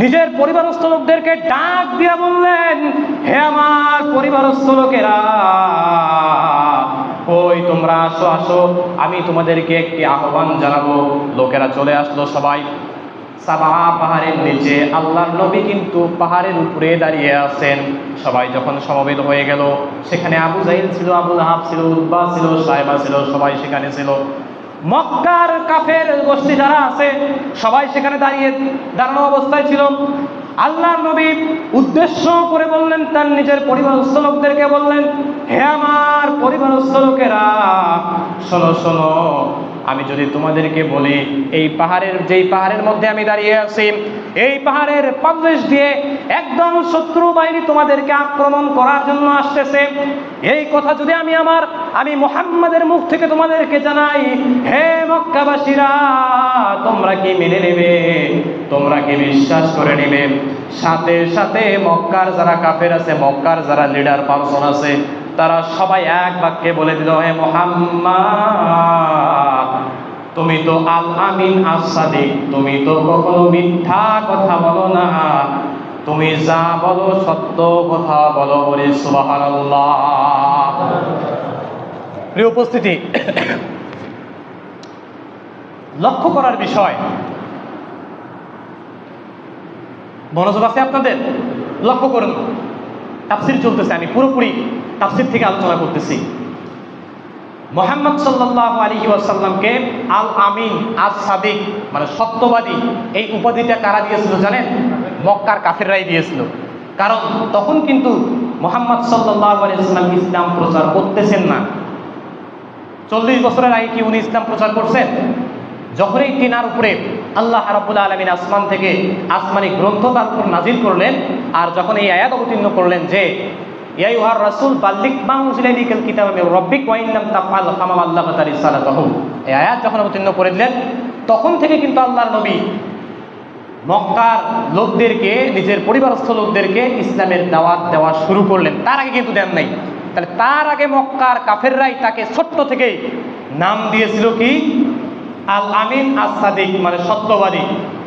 নিজের পরিবারস্থ লোকদেরকে ডাক দিয়া বললেন, হে আমার পরিবারস্থ লোকেরা, ওই তোমরা আসো আসো, আমি তোমাদেরকে একটি আহ্বান জানাব। লোকেরা চলে আসলো সবাই। সাবা পাহাড়ের নিচে আল্লাহর নবী কিন্তু পাহাড়ের উপরে দাঁড়িয়ে আছেন। সবাই যখন সমবেত হয়ে গেল, সেখানে আবু জাহিল ছিল আবু হাব ছিল উদ্বা ছিল, সাহেবা ছিল, সবাই সেখানে ছিল। মক্কার কাফের গোষ্ঠী যারা আছে, সবাই সেখানে দাঁড়িয়ে দাঁড়ানো অবস্থায় ছিল। আল্লাহ নবী উদ্দেশ্য করে বললেন, তার নিজের পরিবারস্থ লোকদেরকে বললেন, হে আমার পরিবারস্থ লোকেরা শোনো শোনো, আমি যদি তোমাদেরকে বলি, এই পাহাড়ের, যেই পাহাড়ের মধ্যে আমি দাঁড়িয়ে আছি এই পাহাড়ের পাদদেশ দিয়ে একদম শত্রু বাহিনী তোমাদেরকে আক্রমণ করার জন্য আসতেছে। এই কথা যদি আমি আমার, আমি মোহাম্মদের মুখ থেকে তোমাদেরকে জানাই, হে মক্কাবাসীরা, তোমরা কি মেনে নেবে? তোমরা কি বিশ্বাস করে নেবে? সাথে সাথে মক্কার যারা কাফের আছে, মক্কার যারা লিডার পার্সন আছে, তারা সবাই এক বাক্যে বলে দিল, হে মোহাম্মদ তুমি তো আল আমিন আসাদিক তুমি তো কখনো মিথ্যা কথা বলো না। তুমি যা বলো সত্য কথা বলো বলে উপস্থিতি, লক্ষ্য করার বিষয়। মনোযোগ আছে আপনাদের? লক্ষ্য করুন। তাফসির চলতেছে, আমি পুরোপুরি তাফসির থেকে আলোচনা করতেছি। মোহাম্মদ সাল্লাহ আলী ওয়াসাল্লামকে আল আমিন আজ সাদিক মানে সত্যবাদী, এই উপাধিটা কারা দিয়েছিল জানেন? মক্কার কাফেররাই দিয়েছিল। কারণ তখন কিন্তু মোহাম্মদ সাল্লাহ আলিয়াল্লাম ইসলাম প্রচার করতেছেন না। চল্লিশ বছরের আগে কি উনি ইসলাম প্রচার করছেন? যখন এই তিনার উপরে আল্লাহ রাবুল আলমিন আসমান থেকে আসমানি গ্রন্থ তার উপর নাজিল করলেন, আর যখন এই আয়াত অবতীর্ণ করলেন যে ইয়াই উহার রাসূল বাল্লিক মা উনজিলা ইলাইকাল কিতাব মির রাব্বিক ওয়া ইন লাম তাফআল ফামা বাল্লাগতা রিসালাতাহু এই আয়াত যখন অবতীর্ণ করে দিলেন, তখন থেকে কিন্তু আল্লাহর নবী মক্কার লোকদেরকে, নিজের পরিবারস্থ লোকদেরকে ইসলামের দাওয়াত দেওয়া শুরু করলেন। তার আগে কিন্তু দেন নাই। তাহলে তার আগে মক্কার কাফেররাই তাকে ছোট্ট থেকেই নাম দিয়েছিল কি? আল আমিন আস সাদিক মানে সত্যবাদী।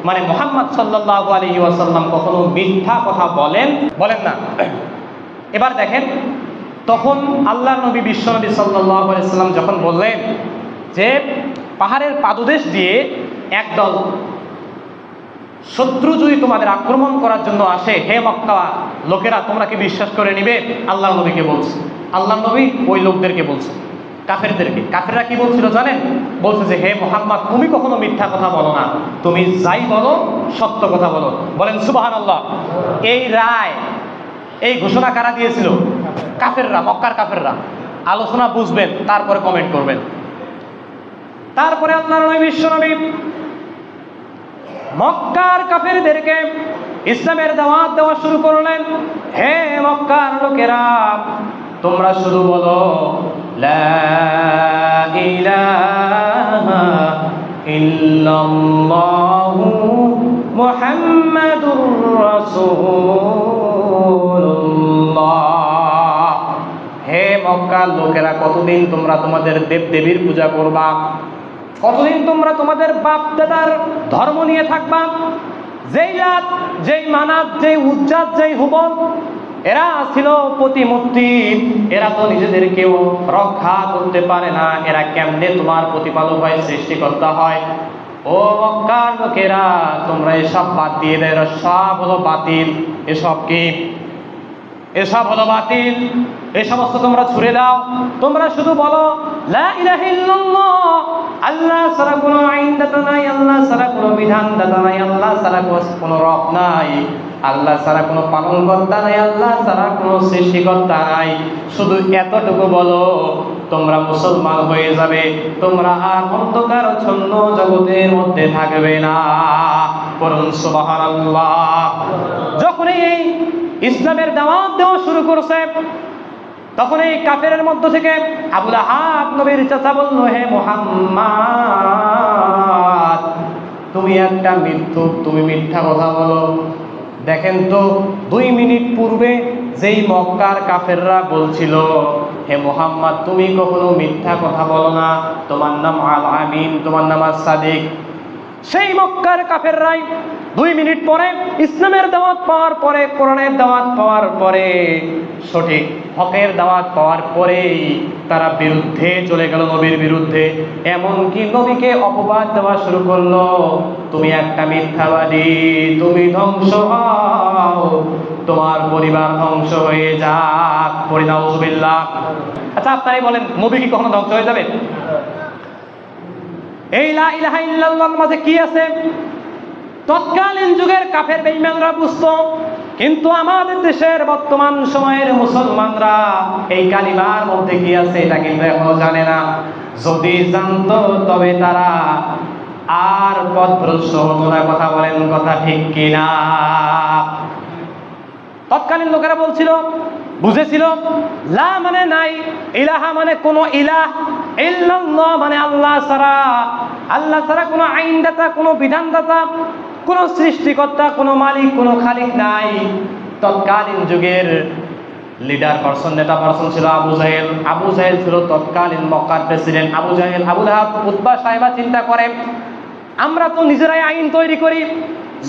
মানে মোহাম্মদ সাল্লাল্লাহু আলাইহি ওয়াসাল্লাম কখনো মিথ্যা কথা বলেন বলেন না। এবার দেখেন, তখন আল্লাহ নবী বিশ্বনবী সাল্লাল্লাহু আলাইহি সাল্লাম যখন বললেন যে, পাহাড়ের পাদদেশ দিয়ে একদল শত্রু যদি তোমাদের আক্রমণ করার জন্য আসে, হে মক্কা লোকেরা, তোমরা কি বিশ্বাস করে নিবে? আল্লাহ নবীকে বলছে। আল্লাহ নবী ওই লোকদেরকে বলছে, কাফেরদেরকে। কাফেররা কি বলছিল জানেন? বলছে যে, হে মোহাম্মদ, তুমি কখনো মিথ্যা কথা বলো না। তুমি যাই বলো, সত্য কথা বলো। বলেন সুবাহান আল্লাহ এই রায় এই ঘোষণা কারা দিয়েছিল? কাফেররা, মক্কার কাফেররা। আলোচনা বুঝবেন, তারপরে কমেন্ট করবেন। তারপরে আপনার নবী বিশ্বনবী মক্কার কাফেরদেরকে ইসলামের দাওয়াত দেওয়া শুরু করলেন। হে মক্কার লোকেরা, তোমরা শুধু বলো ইল্লাল্লাহু মুহাম্মাদুর রাসূলুল্লাহ মক্কার লোকেরা, কতদিন তোমরা তোমাদের দেব দেবীর পূজা করবা? কতদিন তোমরা তোমাদের বাপ দাদার ধর্ম নিয়ে থাকবা? যেই রাত যেই মানাত, যেই উজ্জাত, যেই হুবল, এরা ছিল প্রতিমূর্তি এরা তো নিজেদেরকেও রক্ষা করতে পারে না। এরা কেমনে তোমার প্রতিপালক হয়, সৃষ্টিকর্তা হয়? ও মক্কার লোকেরা, তোমরা এসব দিয়ে এরা সব হলো বাতিল। এসব কি? এসব হলো বাতিল। এই সমস্ত তোমরা ছুড়ে দাও। তোমরা শুধু বলো আল্লাহ সারা কোনো আইন দাতা নাই, আল্লাহ ছাড়া কোনো বিধান দাতা নাই, আল্লাহ সারা কোনো রব নাই, আল্লাহ ছাড়া কোনো পালনকর্তা নাই, আল্লাহ সারা কোনো সৃষ্টিকর্তা নাই। শুধু এতটুকু বলো, তোমরা মুসলমান হয়ে যাবে। তোমরা আর অন্ধকার ছন্ন জগতের মধ্যে থাকবে না। করুন সুবহানাল্লাহ। যখনই এই ইসলামের দাওয়াত দেওয়া শুরু করছে। তখন এই কাফেরের মধ্য থেকে আবুল আহাব নবীর চাচা বলল, হে মোহাম্মদ, তুমি একটা মিথ্যুক তুমি মিথ্যা কথা বলো। দেখেন তো, দুই মিনিট পূর্বে যেই মক্কার কাফেররা বলছিল, হে মোহাম্মদ, তুমি কখনো মিথ্যা কথা বলো না। তোমার নাম আল আমিন তোমার নাম আর সাদিক সেই মক্কার কাফেররাই দুই মিনিট পরে ইসলামের দাওয়াত পাওয়ার পরে, কোরআনের দাওয়াত পাওয়ার পরে, সঠিক হকের দাওয়াত পাওয়ার পরেই তারা বিরুদ্ধে চলে গেল নবীর বিরুদ্ধে। এমনকি নবীকে অপবাদ দেওয়া শুরু করল, তুমি একটা মিথ্যাবাদী, তুমি ধ্বংস হও, তোমার পরিবার ধ্বংস হয়ে যাক পরিণাউজুবিল্লাহ আচ্ছা আপনারাই বলেন, নবী কি কখনো ধ্বংস হয়ে যাবে? এই ইলাহা ইল্লাল্লাহর মাঝে কি আছে? তৎকালীন যুগের কাফের বেঈমানরা বুঝতো, কিন্তু আমাদের দেশের বর্তমান সময়ের মুসলমানরা এই কালিমার মধ্যে কি আছে এটা কিন্তু এখনও জানে না। যদি জানতো, তবে তারা আর পথভ্রষ্ট হতো না, কথা বলেন কথা ঠিক কিনা? তৎকালীন লোকেরা বলছিল, বুঝেছিল, লা মানে নাই, ইলাহা মানে কোন ইলাহ মানে আল্লাহ ছাড়া। আল্লাহ ছাড়া কোনো আইনদাতা, কোনো বিধানদাতা, কোনো সৃষ্টিকর্তা, কোনো মালিক, কোনো খালিক নাই। তৎকালীন যুগের লিডার পার্সন নেতা পার্সন ছিল আবু জাহেল। আবু জাহেল ছিল তৎকালীন মক্কার প্রেসিডেন্ট আবু জাহেল, আবু লাহাব উদ্বা সাহেবা চিন্তা করে, আমরা তো নিজেরাই আইন তৈরি করি।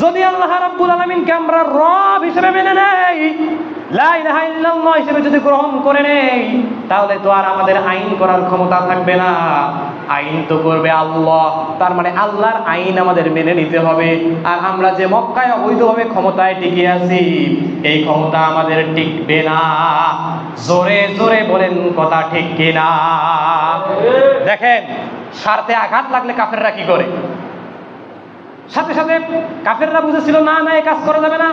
যদি আল্লাহ রাব্বুল আলামিনকে আমরা রব হিসেবে মেনে নেই হিসেবে যদি গ্রহণ করে নেই, তাহলে তো আর আমাদের আইন করার ক্ষমতা থাকবে না। আইন তো করবে আল্লাহ। তার মানে আল্লাহর আইন আমাদের মেনে নিতে হবে। আর আমরা যে মক্কায় অবৈধভাবে ক্ষমতায় টিকে আছি, এই ক্ষমতা আমাদের টিকবে না। জোরে জোরে বলেন কথা ঠিক কিনা? দেখেন, স্বার্থে আঘাত লাগলে কাফেররা কি করে? সাথে সাথে কাফেররা বুঝেছিল, না না, এই কাজ করা যাবে না।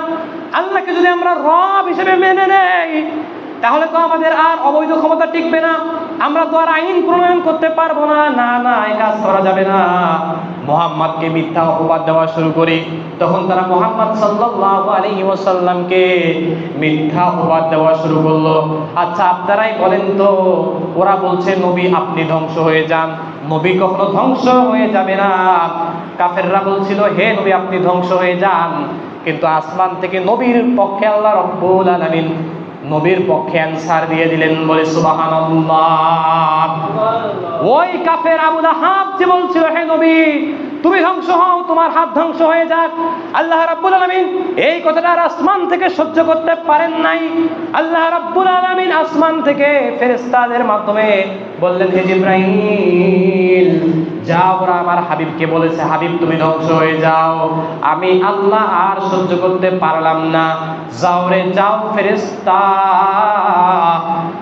আল্লাহকে যদি আমরা রব হিসেবে মেনে নেই, তাহলে তো আমাদের আর অবৈধ ক্ষমতা টিকবে না। আমরা তো আর আইন প্রণয়ন করতে পারব না। না না, এই কাজ করা যাবে না। মোহাম্মদকে মিথ্যা অপবাদ দেওয়া শুরু করি। তখন তারা মোহাম্মদ সাল্লাল্লাহু আলাইহি ওয়াসাল্লামকে মিথ্যা অপবাদ দেওয়া শুরু করল। আচ্ছা আপনারাই বলেন তো, ওরা বলছে নবী আপনি ধ্বংস হয়ে যান। নবী কখনো ধ্বংস হয়ে যাবে না। কাফেররা বলছিল, হে নবী, আপনি ধ্বংস হয়ে যান। কিন্তু আসমান থেকে নবীর পক্ষে আল্লাহ রব্বুল আলামিন নবীর পক্ষে অ্যান্সার দিয়ে দিলেন, বলে, সুবহানাল্লাহ। ওই কাফের আবু লাহাব যে বলছিল, হে নবী, তুমি ধ্বংস হও, তোমার হাত ধ্বংস হয়ে যাক। আল্লাহ রাব্বুল আলামিন এই কথাটা আর আসমান থেকে সহ্য করতে পারেন নাই। আল্লাহ রাব্বুল আলামিন আসমান থেকে ফেরেশতাদের মাধ্যমে বললেন, হে জিব্রাইল যাও, ওরা আমার হাবিবকে বলেছে, হাবিব, তুমি ধ্বংস হয়ে যাও। আমি আল্লাহ আর সহ্য করতে পারলাম না। যাও রে, যাও ফেরেশতা।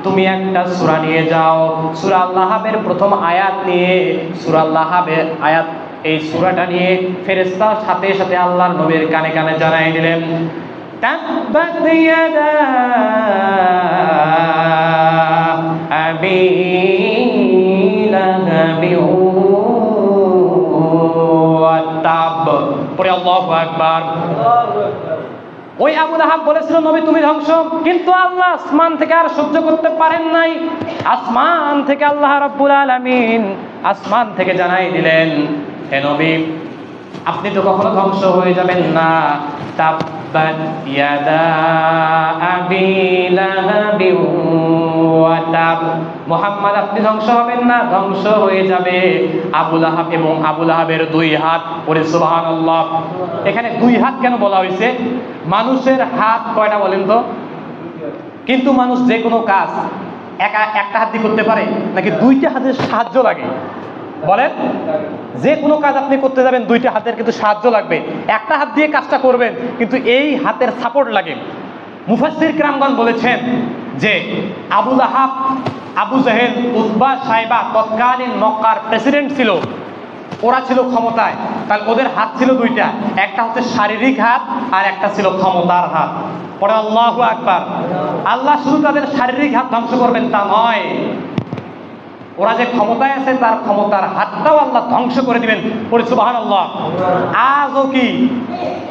তুমি একটা সূরা নিয়ে যাও। সূরা আল্লাহাবের প্রথম আয়াত নিয়ে, সূরা আল্লাহাবের আয়াত, এই সূরাটা নিয়ে ফেরেশতা সাথে সাথে আল্লাহর নবীর কানে কানে জানাই দিলেন ইয়াদা আবি পরে আল্লাহ একবার ওই আবু আহাব বলেছিল, নবী, তুমি ধ্বংস। কিন্তু আল্লাহ আসমান থেকে আর সহ্য করতে পারেন নাই। আসমান থেকে আল্লাহ রব্বুল আলমিন আসমান থেকে জানাই দিলেন, হে নবী আপনি তো কখনো ধ্বংস হয়ে যাবেন না। মুহাম্মদ, আপনি ধ্বংস হবেন না, ধ্বংস হয়ে যাবে। এবং দুই হাত এখানে দুই হাত কেন বলা হয়েছে? মানুষের হাত কয়টা বলেন তো? কিন্তু মানুষ যে কোনো কাজ একা একটা হাত দিয়ে করতে পারে, নাকি দুইটা হাতের সাহায্য লাগে? বলেন, যে কোনো কাজ আপনি করতে যাবেন, দুইটা হাতের কিন্তু সাহায্য লাগবে। একটা হাত দিয়ে কাজটা করবেন, কিন্তু এই হাতের সাপোর্ট লাগে। মুফাসসির কিরামগণ বলেছেন যে, আবু লাহাব, আবু জাহেল, উতবা সাহেবা তৎকালীন মক্কার প্রেসিডেন্ট ছিল। ওরা ছিল ক্ষমতায়। তাহলে ওদের হাত ছিল দুইটা। একটা হচ্ছে শারীরিক হাত, আর একটা ছিল ক্ষমতার হাত। পরে আল্লাহ আকবার। আল্লাহ শুধু তাদের শারীরিক হাত ধ্বংস করবেন তা নয়। ওরা যে ক্ষমতায় আছে, তার ক্ষমতার হাতটাও আল্লাহ ধ্বংস করে দিবেন। আজও কি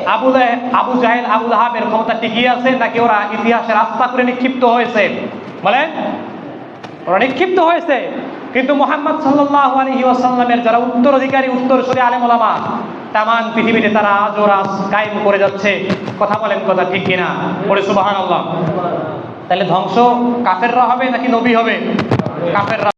আবু আবু জাহেল, আবু লাহাবের ক্ষমতা টিকিয়ে আছে, নাকি ওরা ইতিহাসে রাস্তা করে নিক্ষিপ্ত হয়েছে? বলেন। ওরা নিক্ষিপ্ত হয়েছে। কিন্তু মোহাম্মদ সাল্লাহ আলহি ওয়াসাল্লামের যারা উত্তরাধিকারী, উত্তরসূরি আলেম ওলামা তামান পৃথিবীতে তারা আজও রাজ কায়েম করে যাচ্ছে। কথা বলেন কথা ঠিক কিনা? পরে সুবাহান আল্লাহ তাহলে ধ্বংস কাফেররা হবে নাকি নবী হবে? কাফেররা